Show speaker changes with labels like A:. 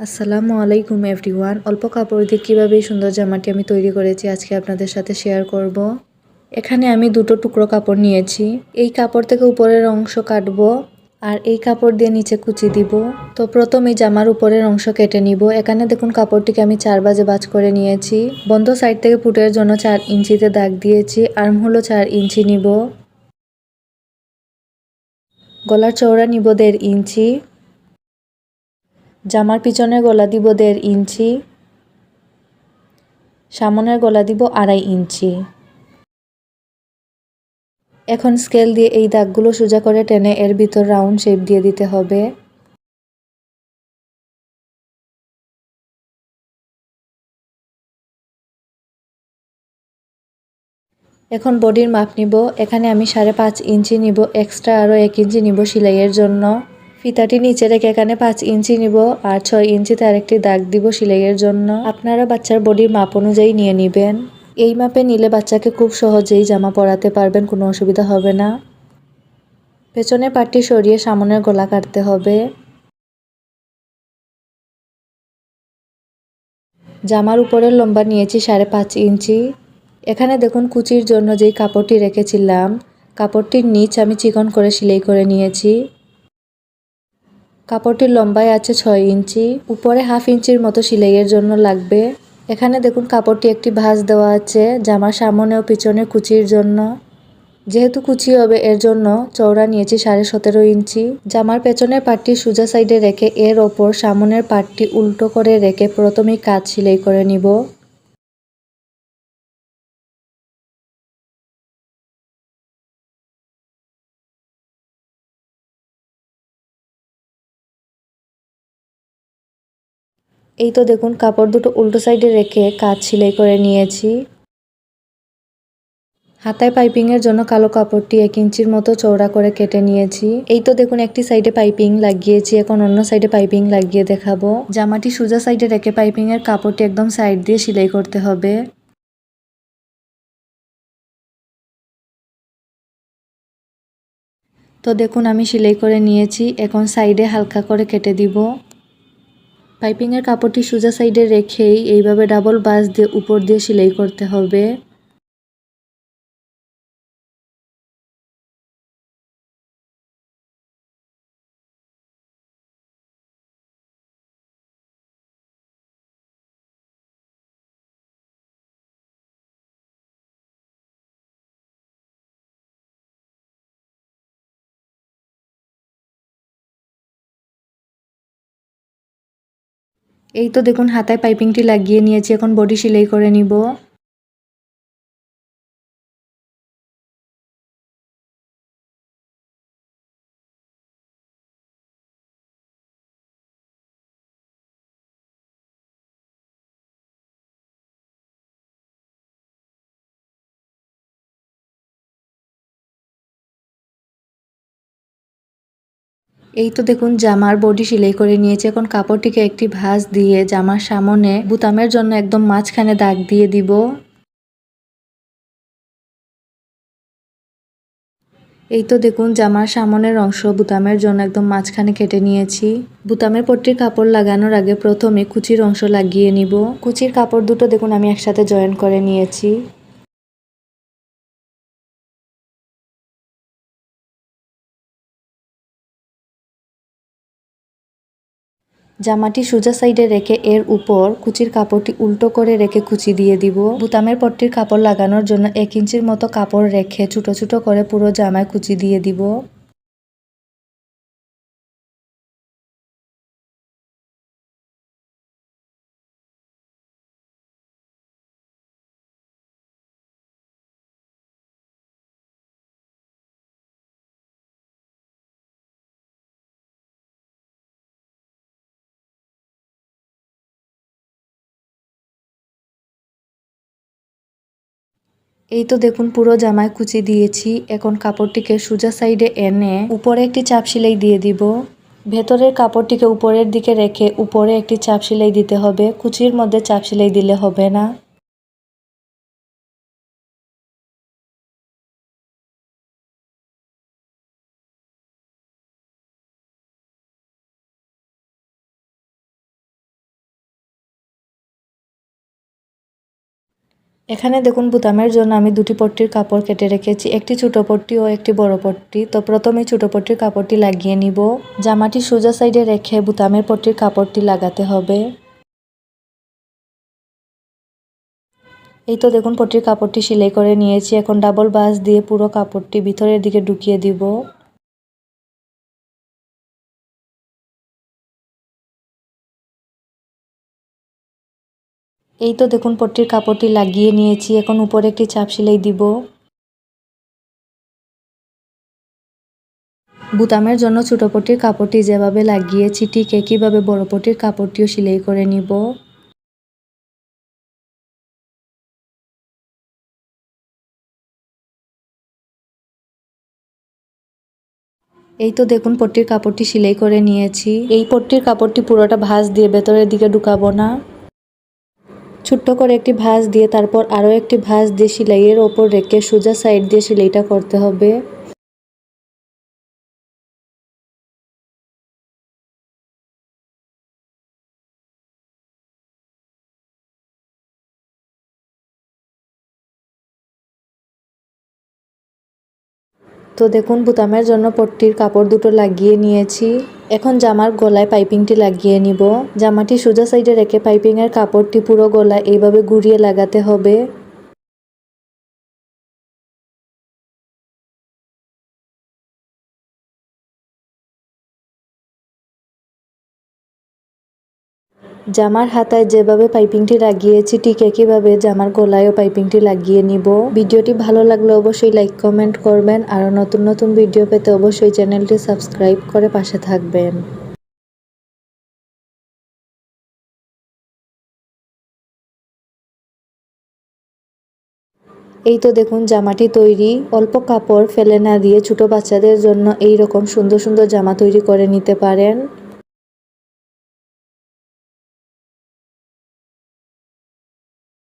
A: আসসালামু আলাইকুম এভরিওয়ান। অল্প কাপড় দিয়ে কীভাবে এই সুন্দর জামাটি আমি তৈরি করেছি আজকে আপনাদের সাথে শেয়ার করব। এখানে আমি দুটো টুকরো কাপড় নিয়েছি। এই কাপড় থেকে উপরের অংশ কাটবো আর এই কাপড় দিয়ে নিচে কুচি দিব। তো প্রথমে জামার উপরের অংশ কেটে নিব। এখানে দেখুন কাপড়টিকে আমি চার বাজে বাজ করে নিয়েছি। বন্ধ সাইড থেকে ফুটের জন্য চার ইঞ্চিতে দাগ দিয়েছি। আর্ম হলো চার ইঞ্চি নিব। গলার চওড়া নিব দেড় ইঞ্চি। জামার পিছনে গলা দিব দেড় ইঞ্চি, সামনের গলা দিব আড়াই ইঞ্চি। এখন স্কেল দিয়ে এই দাগগুলো সোজা করে টেনে এর ভিতর রাউন্ড শেপ দিয়ে দিতে হবে। এখন বডির মাপ নিব। এখানে আমি সাড়ে পাঁচ ইঞ্চি নিব, এক্সট্রা আরও এক ইঞ্চি নিব সেলাইয়ের জন্য। ফিতাটি নিচে রেখে এখানে পাঁচ ইঞ্চি নিব আর ছয় ইঞ্চিতে আরেকটি দাগ দিব সেলাইয়ের জন্য। আপনারা বাচ্চার বডির মাপ অনুযায়ী নিয়ে নেবেন। এই মাপে নিলে বাচ্চাকে খুব সহজেই জামা পরাতে পারবেন, কোনো অসুবিধা হবে না। পেছনের পাটটি সরিয়ে সামনের গলা কাটতে হবে। জামার উপরের লম্বা নিয়েছি সাড়ে পাঁচ ইঞ্চি। এখানে দেখুন কুচির জন্য যেই কাপড়টি রেখেছিলাম, কাপড়টির নিচ আমি চিকন করে সেলাই করে নিয়েছি। কাপড়টির লম্বায় আছে ছয় ইঞ্চি, উপরে হাফ ইঞ্চির মতো সেলাইয়ের জন্য লাগবে। এখানে দেখুন কাপড়টি একটি ভাঁজ দেওয়া আছে, জামার সামনে ও পিছনে কুচির জন্য। যেহেতু কুচি হবে, এর জন্য চওড়া নিয়েছি সাড়ে সতেরো ইঞ্চি। জামার পেছনের পাটটি সোজা সাইডে রেখে এর ওপর সামনের পাটটি উল্টো করে রেখে প্রথমেই কাজ সেলাই করে নিব। এই তো দেখুন, কাপড় দুটো উল্টো সাইডে রেখে কাজ সেলাই করে নিয়েছি। হাতায় পাইপিংয়ের জন্য কালো কাপড়টি এক ইঞ্চির মতো চৌড়া করে কেটে নিয়েছি। এই তো দেখুন, একটি সাইডে পাইপিং লাগিয়েছি, এখন অন্য সাইডে পাইপিং লাগিয়ে দেখাবো। জামাটি সোজা সাইডে রেখে পাইপিংয়ের কাপড়টি একদম সাইড দিয়ে সেলাই করতে হবে। তো দেখুন, আমি সেলাই করে নিয়েছি, এখন সাইডে হালকা করে কেটে দিব। পাইপিংয়ের কাপড়টি সোজা সাইডে রেখেই এইভাবে ডাবল বাঁশ দিয়ে উপর দিয়ে সেলাই করতে হবে। এই তো দেখুন হাতায় পাইপিংটি লাগিয়ে নিয়েছি এখন বডি সেলাই করে নিব। এই তো দেখুন, জামার বডি সেলাই করে নিয়েছে। এখন কাপড়টিকে একটি ভাঁজ দিয়ে জামার সামনে বুতামের জন্য একদম মাঝখানে দাগ দিয়ে দিব। এই তো দেখুন, জামার সামনের অংশ বুতামের জন্য একদম মাঝখানে কেটে নিয়েছি। বুতামের পট্টির কাপড় লাগানোর আগে প্রথমে কুচির অংশ লাগিয়ে নিব। কুচির কাপড় দুটো দেখুন, আমি একসাথে জয়েন করে নিয়েছি। জামাটি সোজা সাইডে রেখে এর উপর কুচির কাপড়টি উল্টো করে রেখে কুচি দিয়ে দিব। বুতামের পট্টির কাপড় লাগানোর জন্য এক ইঞ্চির মতো কাপড় রেখে ছোট ছোট করে পুরো জামায় কুচি দিয়ে দিব। এই তো দেখুন, পুরো জামায় কুচি দিয়েছি। এখন কাপড়টিকে সোজা সাইডে এনে উপরে একটি চাপ সেলাই দিয়ে দিব। ভেতরের কাপড়টিকে উপরের দিকে রেখে উপরে একটি চাপ সেলাই দিতে হবে। কুচির মধ্যে চাপ সেলাই দিলে হবে না। এখানে দেখুন বুতামের জন্য আমি দুটি পট্টির কাপড় কেটে রেখেছি, একটি ছোট পট্টি ও একটি বড় পট্টি। তো প্রথমে ছোট পট্টির কাপড়টি লাগিয়ে নিব। জামাটি সোজা সাইডে রেখে বুতামের পট্টির কাপড়টি লাগাতে হবে। এই তো দেখুন পট্টির কাপড়টি সেলাই করে নিয়েছি, এখন ডাবল বাস দিয়ে পুরো কাপড়টি ভিতরের দিকে ঢুকিয়ে দিব। এই তো দেখুন, পট্টির কাপড়টি লাগিয়ে নিয়েছি। এখন উপরে একটি চাপ সেলাই দিব। বুতামের জন্য ছোটো পটির কাপড়টি যেভাবে লাগিয়েছি, ঠিক একইভাবে বড় পটির কাপড়টিও সেলাই করে নিব। এই তো দেখুন, পট্টির কাপড়টি সেলাই করে নিয়েছি। এই পট্টির কাপড়টি পুরোটা ভাঁজ দিয়ে ভেতরের দিকে ঢুকাবো না। ছোট্ট করে একটি ভাঁজ দিয়ে তারপর আরও একটি ভাঁজ দিয়ে সেলাইয়ের ওপর রেখে সোজা সাইড দিয়ে সেলাইটা করতে হবে। তো দেখুন, বুতামের জন্য পট্টির কাপড় দুটো লাগিয়ে নিয়েছি। এখন জামার গলায় পাইপিংটি লাগিয়ে নিব। জামাটি সোজা সাইডে রেখে পাইপিংয়ের কাপড়টি পুরো গলায় এইভাবে ঘুরিয়ে লাগাতে হবে। জামার হাতায় যেভাবে পাইপিংটি লাগিয়েছি, ঠিক একইভাবে জামার গলায়ও পাইপিংটি লাগিয়ে নিব। ভিডিওটি ভালো লাগলে অবশ্যই লাইক, কমেন্ট করবেন। আর নতুন নতুন ভিডিও পেতে অবশ্যই চ্যানেলটি সাবস্ক্রাইব করে পাশে থাকবেন। এই তো দেখুন জামাটি তৈরি। অল্প কাপড় ফেলে না দিয়ে ছোট বাচ্চাদের জন্য এই রকম সুন্দর সুন্দর জামা তৈরি করে নিতে পারেন।